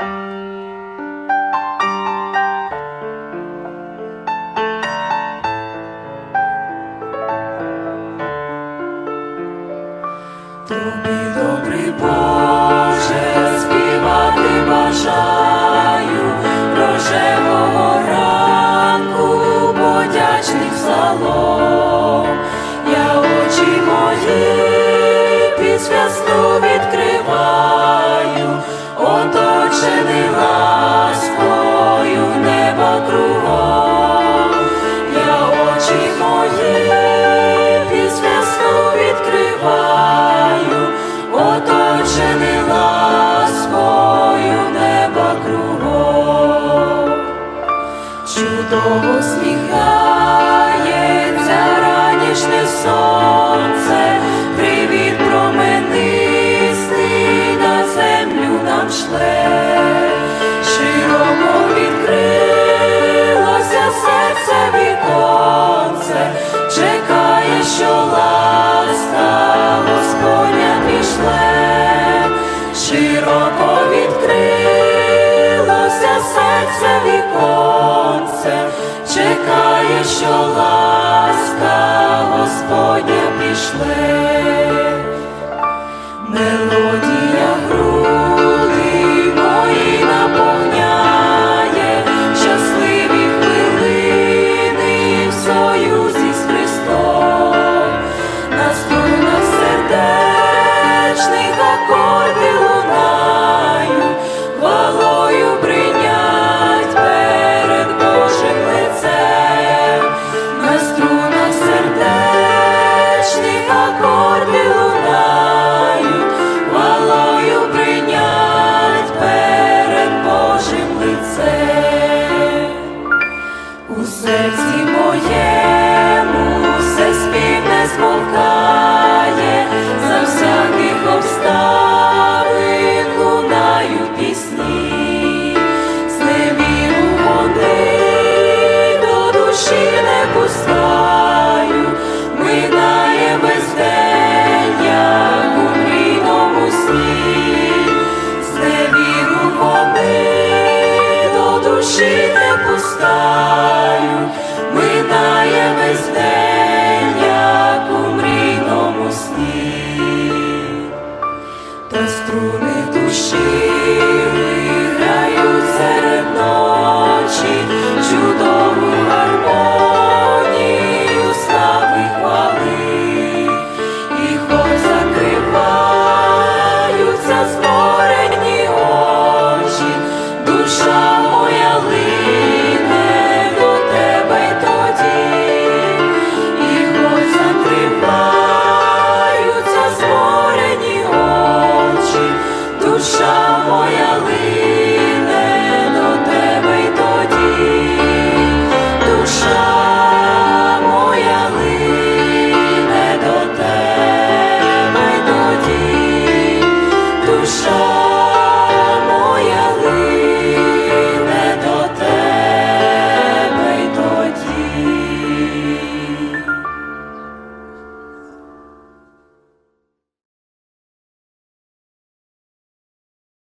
Тобі, добрий Боже, співати бажаю рожевого ранку, подячних салон. Оточений ласкою неба кругом, чудово усміхається ранішне сонце. віконце, чекає, що. душі не пустають, минає весь день.